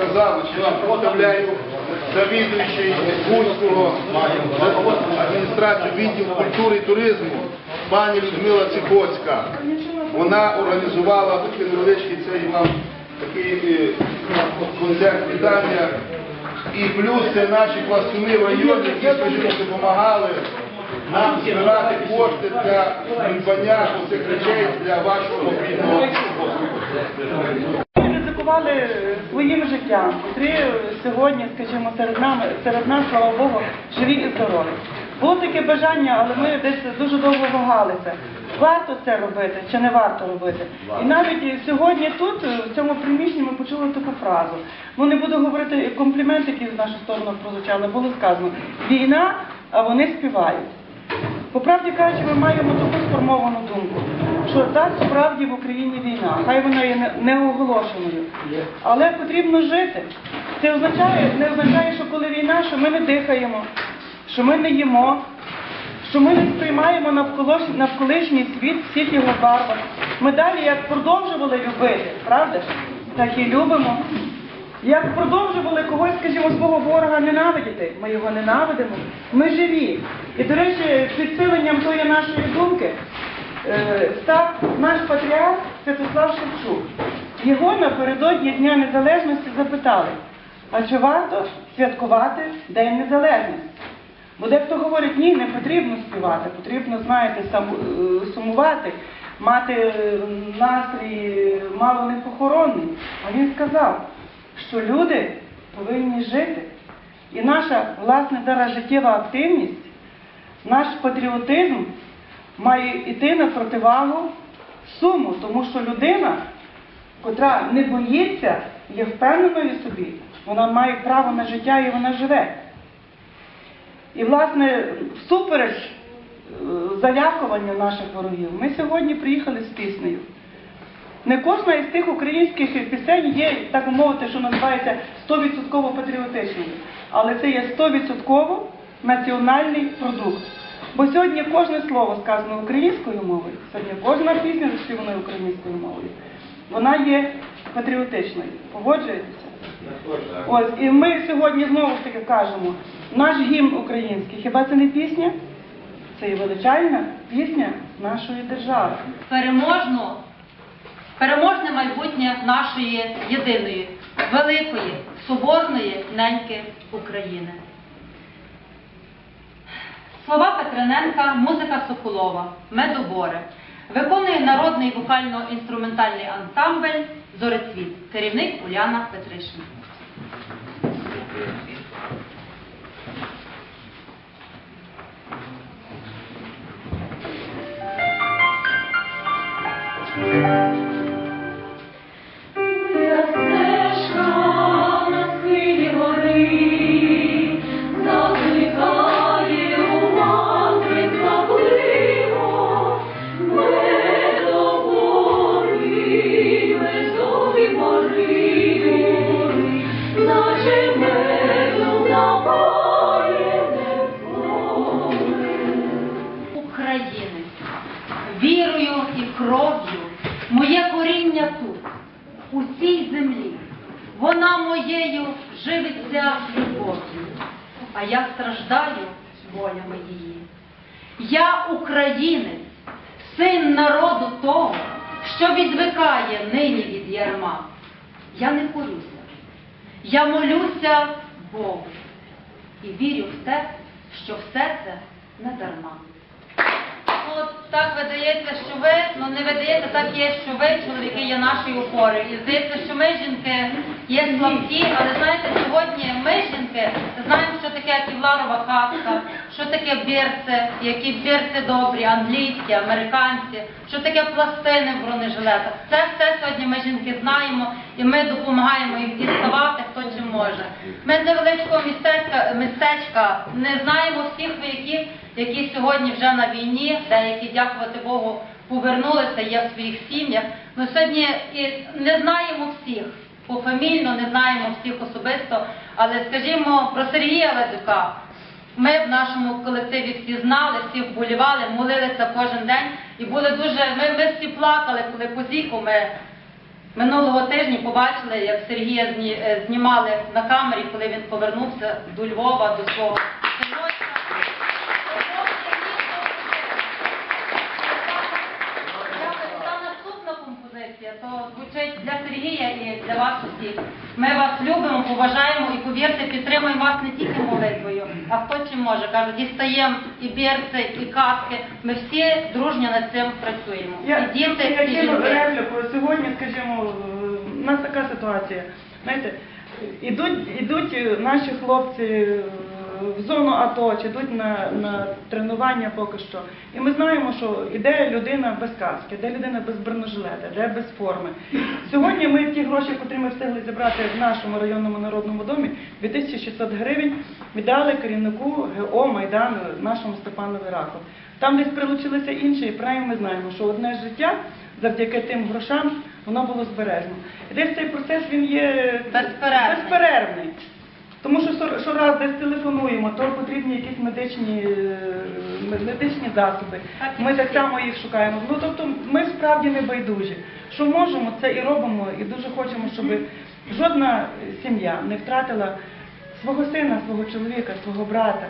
сказали, що нам представляю завідуючий Гульського адміністрацію відділу культури і туризму пані Людмила Цихоцька. Вона організувала такий невеличкий цей вам такий е, концерт вітання. І плюс це наші пластуни в районі, які, скажімо, допомагали нам збирати кошти для придбання цих речей для вашого бідного. Ризикували своїм життям, котрі сьогодні, скажімо, серед нами, серед нас, слава Богу, живі і здорові. Було таке бажання, але ми десь дуже довго вагалися. Варто це робити чи не варто робити. І навіть сьогодні тут, в цьому приміщенні, ми почули таку фразу. Ну не буду говорити комплімент, який в нашу сторону прозвучали, було сказано війна, а вони співають. По правді кажучи, ми маємо таку сформовану думку, що так справді в Україні війна, хай вона є неоголошеною, але потрібно жити. Це означає, не означає, що коли війна, що ми не дихаємо, що ми не їмо, що ми не сприймаємо навколиш- навколишній світ всіх його барвах. Ми далі як продовжували любити, правда ж? Так і любимо. Як продовжували когось, скажімо, свого ворога ненавидіти, ми його ненавидимо, ми живі. І, до речі, підсиленням тої нашої думки став наш патріарх Святослав Шевчук. Його напередодні Дня Незалежності запитали, а чи варто святкувати День Незалежності? Бо дехто говорить, ні, не потрібно співати, потрібно, знаєте, е, сумувати, мати е, настрій мало не похоронний. А він сказав, що люди повинні жити. І наша, власне, зараз життєва активність, наш патріотизм має йти на противагу суму, тому що людина, котра не боїться, є впевненою собі, вона має право на життя і вона живе. І, власне, всупереч е, залякуванню наших ворогів, ми сьогодні приїхали з піснею. Не кожна із тих українських пісень є, так мовити, що називається 100% патріотичною, але це є 100% національний продукт. Бо сьогодні кожне слово сказане українською мовою, сьогодні кожна пісня заспівана українською мовою, вона є патріотичною. Погоджуєтеся? Ось, і ми сьогодні знову ж таки кажемо, наш гімн український, хіба це не пісня? Це є величальна пісня нашої держави. переможну, переможне майбутнє нашої єдиної, великої, соборної неньки України. Слова Петрененка, музика Соколова, Медобори. Виконує народний вокально-інструментальний ансамбль Зорецвіт, керівник Уляна Петришин. Вона моєю живиться любов'ю, а я страждаю болями її. Я українець, син народу того, що відвикає нині від ярма. Я не корюся, я молюся Богу і вірю в те, що все це не дарма. Ну, так видається, що ви, ну не видається, так є, що ви, чоловіки, є нашою опорою. І здається, що ми, жінки, є слабкі, але знаєте, сьогодні ми, жінки, знаємо, що таке ківларова хатка, що таке бірці, які бірці добрі, англійські, американські, що таке пластини в бронежилетах. Це все сьогодні ми, жінки, знаємо, і ми допомагаємо їм діставати, хто чим може. Ми з невеличкого містечка, містечка не знаємо всіх вояків, які сьогодні вже на війні, деякі, дякувати Богу, повернулися, є в своїх сім'ях. Ми сьогодні і не знаємо всіх, пофамільно не знаємо всіх особисто, але скажімо про Сергія Ледюка. Ми в нашому колективі всі знали, всі вболівали, молилися кожен день і були дуже. Ми, ми всі плакали, коли по зіку ми Минулого тижня побачили, як Сергія е, знімали на камері, коли він повернувся до Львова, до свого то звучить для Сергія і для вас усіх. Ми вас любимо, поважаємо і повірте, підтримуємо вас не тільки молитвою, а хто чим може. Кажуть, дістаємо і берці, і каски. Ми всі дружньо над цим працюємо. Я, І діти, я і жінки. репліку. Сьогодні, скажімо, у нас така ситуація. Знаєте, ідуть, ідуть наші хлопці е, в зону АТО, чи йдуть на, на тренування поки що. І ми знаємо, що іде людина без каски, іде людина без бронежилета, іде без форми. Сьогодні ми ті гроші, які ми встигли зібрати в нашому районному народному домі, 2600 гривень, віддали керівнику ГО Майдану нашому Степанові Рахов. Там десь прилучилися інші, і правильно ми знаємо, що одне життя завдяки тим грошам воно було збережено. І десь цей процес він є Безперервний. Тому що що- щораз десь телефонуємо, то потрібні якісь медичні, е, медичні засоби. Ми так само їх шукаємо. Ну тобто ми справді не байдужі. Що можемо, це і робимо, і дуже хочемо, щоб жодна сім'я не втратила свого сина, свого чоловіка, свого брата,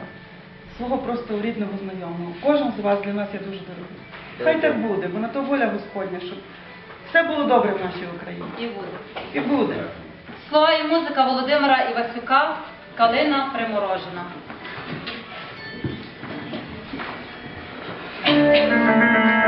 свого просто рідного знайомого. Кожен з вас для нас є дуже дорогий. Хай так буде, бо на то воля Господня, щоб все було добре в нашій Україні. І буде. І буде. Слова і музика Володимира Івасюка Калина приморожена. Шумаю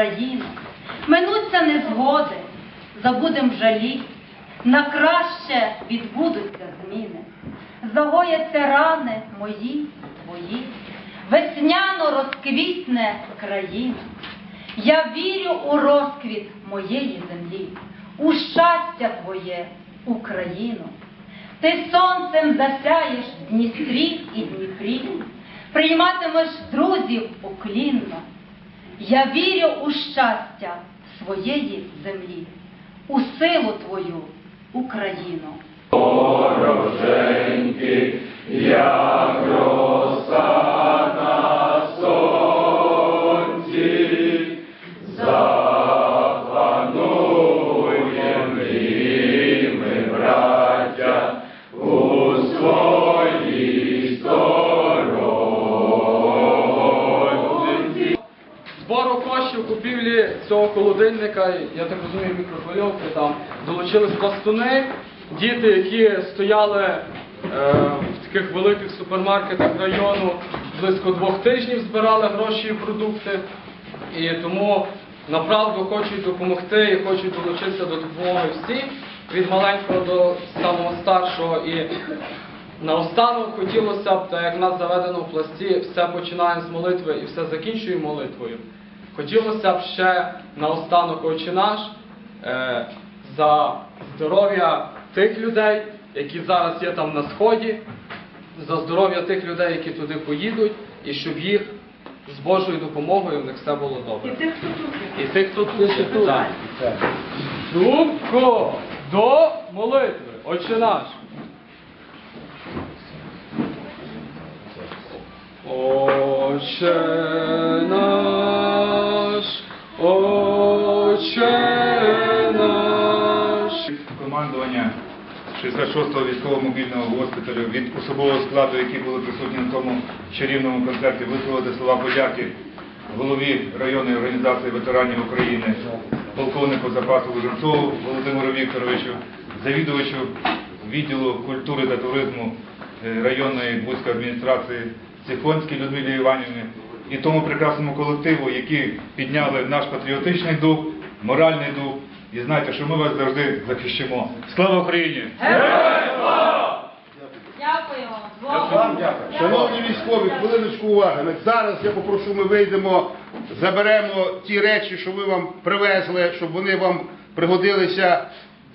Україно. Минуться незгоди, забудем жалі, на краще відбудуться зміни, загояться рани мої, твої, весняно розквітне країна. Я вірю у розквіт моєї землі, у щастя твоє, Україно. Ти сонцем засяєш Дністрі і Дніпрі, прийматимеш друзів уклінно. Я вірю у щастя своєї землі, у силу твою, Україну. Пороженьки, як Збору купівлі цього холодильника, я так розумію, мікрохвильовки там долучились пластуни, діти, які стояли е, в таких великих супермаркетах району, близько двох тижнів збирали гроші і продукти. І тому направду хочуть допомогти і хочуть долучитися до допомоги всі, від маленького до самого старшого. І Наостанок хотілося б, так як нас заведено в пласті, все починаємо з молитви і все закінчуємо молитвою. Хотілося б ще наостанок Отче наш е, за здоров'я тих людей, які зараз є там на сході, за здоров'я тих людей, які туди поїдуть, і щоб їх з Божою допомогою в них все було І добре. тих, хто тут. І тих, хто тут є. Так. Думко до молитви. Отче наш. Отче наш, Отче наш. командування 66-го військового мобільного госпіталю від особового складу, які були присутні на тому чарівному концерті, висловити слова подяки голові районної організації ветеранів України, полковнику запасу Луженцову Володимиру Вікторовичу, завідувачу відділу культури та туризму е, районної Бузької адміністрації Сіфонській Людмилі Іванівні і тому прекрасному колективу, які підняли наш патріотичний дух, моральний дух. І знайте, що ми вас завжди захищимо. Слава Україні! Дякую вам. Шановні військові, хвилиночку уваги. Зараз я попрошу, ми вийдемо, заберемо ті речі, що ви вам привезли, щоб вони вам пригодилися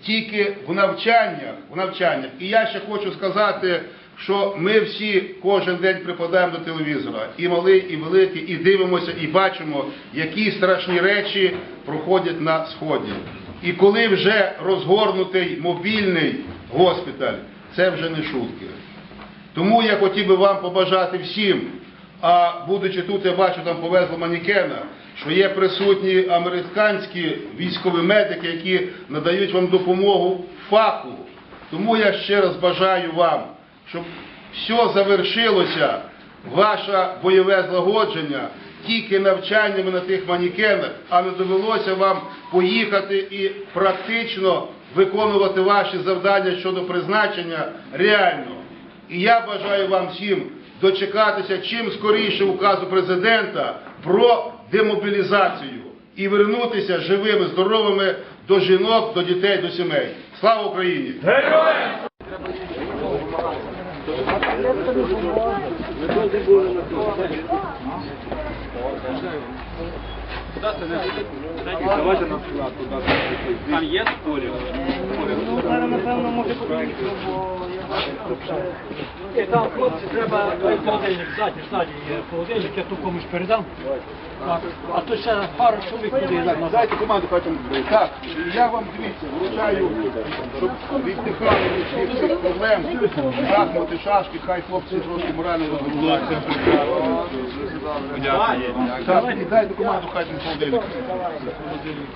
тільки в навчаннях. В навчаннях. І я ще хочу сказати, що ми всі кожен день припадаємо до телевізора, і малий, і великий, і дивимося, і бачимо, які страшні речі проходять на сході. І коли вже розгорнутий мобільний госпіталь, це вже не шутки. Тому я хотів би вам побажати всім, а будучи тут, я бачу, там повезли манікена, що є присутні американські військові медики, які надають вам допомогу фаху. Тому я ще раз бажаю вам, щоб все завершилося, ваше бойове злагодження тільки навчаннями на тих манікенах, а не довелося вам поїхати і практично виконувати ваші завдання щодо призначення реально. І я бажаю вам всім дочекатися чим скоріше указу президента про демобілізацію і вернутися живими, здоровими до жінок, до дітей, до сімей. Слава Україні! Ми були на і там, хлопці, треба холодильник ззаді, ззаді є холодильник, я тут комусь передам. Так. А то ще пару чоловік туди. Дайте команду, там буде. Так, я вам дивіться, вручаю, щоб віддихали від всіх цих проблем, шахмати, шашки, хай хлопці трошки морально розгрузаються. Так, дайте команду, хай там холодильник.